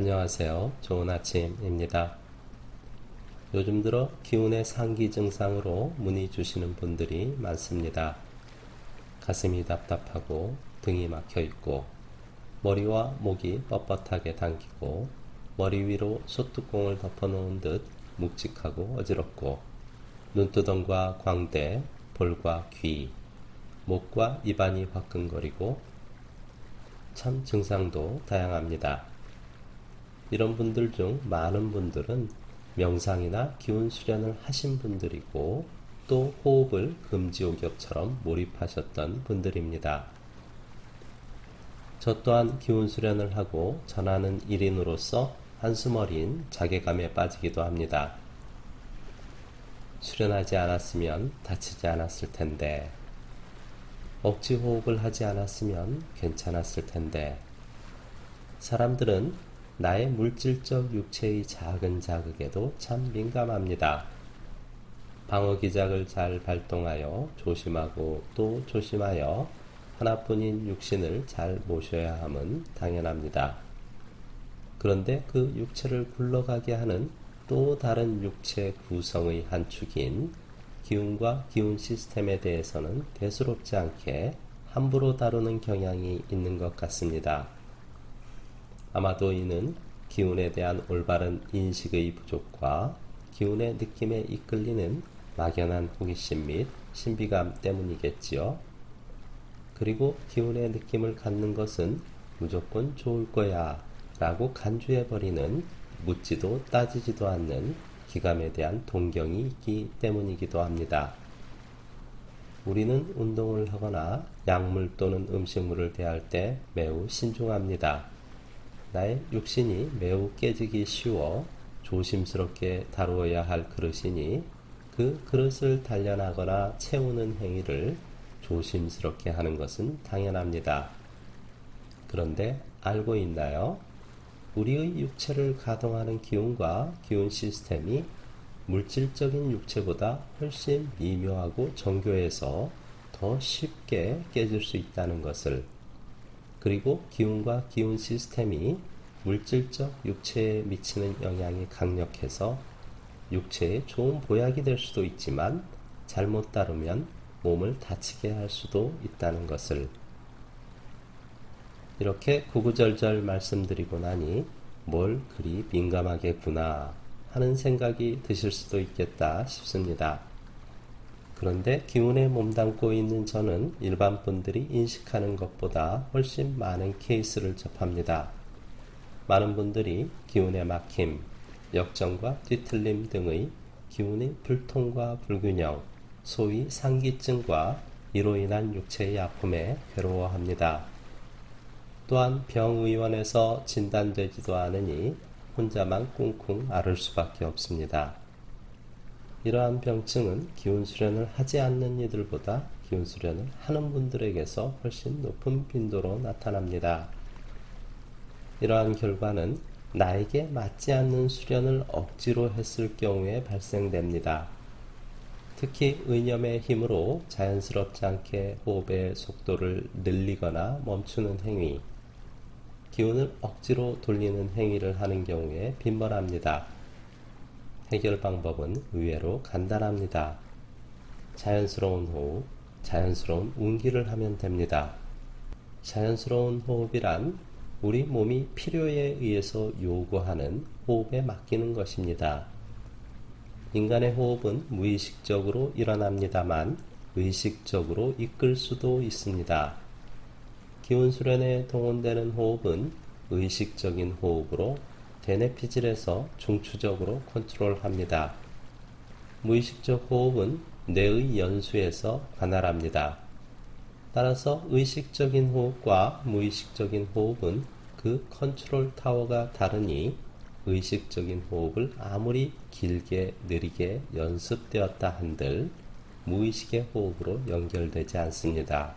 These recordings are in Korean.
안녕하세요. 좋은 아침입니다. 요즘 들어 기운의 상기 증상으로 문의 주시는 분들이 많습니다. 가슴이 답답하고 등이 막혀 있고 머리와 목이 뻣뻣하게 당기고 머리 위로 소뚜껑을 덮어놓은 듯 묵직하고 어지럽고 눈두덩과 광대, 볼과 귀, 목과 입안이 화끈거리고 참 증상도 다양합니다. 이런 분들 중 많은 분들은 명상이나 기운 수련을 하신 분들이고 또 호흡을 금지옥역처럼 몰입하셨던 분들입니다. 저 또한 기운 수련을 하고 전하는 일인으로서 한숨 어린 자괴감에 빠지기도 합니다. 수련하지 않았으면 다치지 않았을 텐데, 억지 호흡을 하지 않았으면 괜찮았을 텐데, 사람들은 나의 물질적 육체의 작은 자극에도 참 민감합니다. 방어 기작을 잘 발동하여 조심하고 또 조심하여 하나뿐인 육신을 잘 모셔야 함은 당연합니다. 그런데 그 육체를 굴러가게 하는 또 다른 육체 구성의 한 축인 기운과 기운 시스템에 대해서는 대수롭지 않게 함부로 다루는 경향이 있는 것 같습니다. 아마도 이는 기운에 대한 올바른 인식의 부족과 기운의 느낌에 이끌리는 막연한 호기심 및 신비감 때문이겠지요. 그리고 기운의 느낌을 갖는 것은 무조건 좋을 거야 라고 간주해버리는 묻지도 따지지도 않는 기감에 대한 동경이 있기 때문이기도 합니다. 우리는 운동을 하거나 약물 또는 음식물을 대할 때 매우 신중합니다. 나의 육신이 매우 깨지기 쉬워 조심스럽게 다루어야 할 그릇이니 그 그릇을 단련하거나 채우는 행위를 조심스럽게 하는 것은 당연합니다. 그런데 알고 있나요? 우리의 육체를 가동하는 기운과 기운 시스템이 물질적인 육체보다 훨씬 미묘하고 정교해서 더 쉽게 깨질 수 있다는 것을 그리고 기운과 기운 시스템이 물질적 육체에 미치는 영향이 강력해서 육체에 좋은 보약이 될 수도 있지만 잘못 다루면 몸을 다치게 할 수도 있다는 것을 이렇게 구구절절 말씀드리고 나니 뭘 그리 민감하겠구나 하는 생각이 드실 수도 있겠다 싶습니다. 그런데 기운에 몸담고 있는 저는 일반 분들이 인식하는 것보다 훨씬 많은 케이스를 접합니다. 많은 분들이 기운의 막힘, 역정과 뒤틀림 등의 기운의 불통과 불균형, 소위 상기증과 이로 인한 육체의 아픔에 괴로워합니다. 또한 병의원에서 진단되지도 않으니 혼자만 꿍꿍 앓을 수밖에 없습니다. 이러한 병증은 기운 수련을 하지 않는 이들보다 기운 수련을 하는 분들에게서 훨씬 높은 빈도로 나타납니다. 이러한 결과는 나에게 맞지 않는 수련을 억지로 했을 경우에 발생됩니다. 특히 의념의 힘으로 자연스럽지 않게 호흡의 속도를 늘리거나 멈추는 행위, 기운을 억지로 돌리는 행위를 하는 경우에 빈번합니다. 해결 방법은 의외로 간단합니다. 자연스러운 호흡, 자연스러운 운기를 하면 됩니다. 자연스러운 호흡이란 우리 몸이 필요에 의해서 요구하는 호흡에 맡기는 것입니다. 인간의 호흡은 무의식적으로 일어납니다만 의식적으로 이끌 수도 있습니다. 기운 수련에 동원되는 호흡은 의식적인 호흡으로 대뇌피질에서 중추적으로 컨트롤합니다. 무의식적 호흡은 뇌의 연수에서 관할합니다. 따라서 의식적인 호흡과 무의식적인 호흡은 그 컨트롤 타워가 다르니 의식적인 호흡을 아무리 길게 느리게 연습되었다 한들 무의식의 호흡으로 연결되지 않습니다.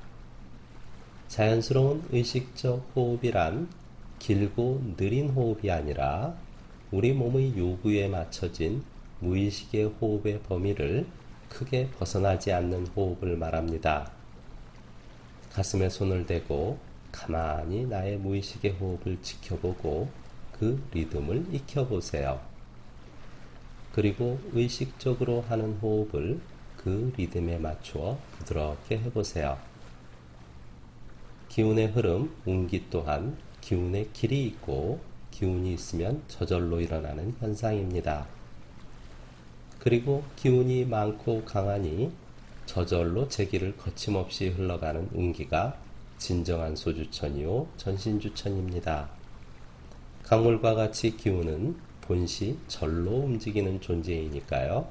자연스러운 의식적 호흡이란 길고 느린 호흡이 아니라 우리 몸의 요구에 맞춰진 무의식의 호흡의 범위를 크게 벗어나지 않는 호흡을 말합니다. 가슴에 손을 대고 가만히 나의 무의식의 호흡을 지켜보고 그 리듬을 익혀보세요. 그리고 의식적으로 하는 호흡을 그 리듬에 맞추어 부드럽게 해보세요. 기운의 흐름, 운기 또한 기운의 길이 있고 기운이 있으면 저절로 일어나는 현상입니다. 그리고 기운이 많고 강하니 저절로 제기를 거침없이 흘러가는 운기가 진정한 소주천이요 전신주천입니다. 강물과 같이 기운은 본시 절로 움직이는 존재이니까요.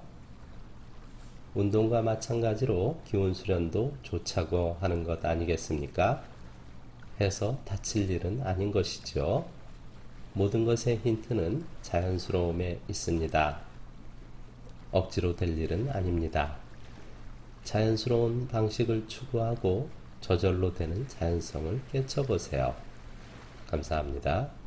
운동과 마찬가지로 기운 수련도 좋자고 하는 것 아니겠습니까? 해서 다칠 일은 아닌 것이죠. 모든 것의 힌트는 자연스러움에 있습니다. 억지로 될 일은 아닙니다. 자연스러운 방식을 추구하고 저절로 되는 자연성을 깨쳐보세요. 감사합니다.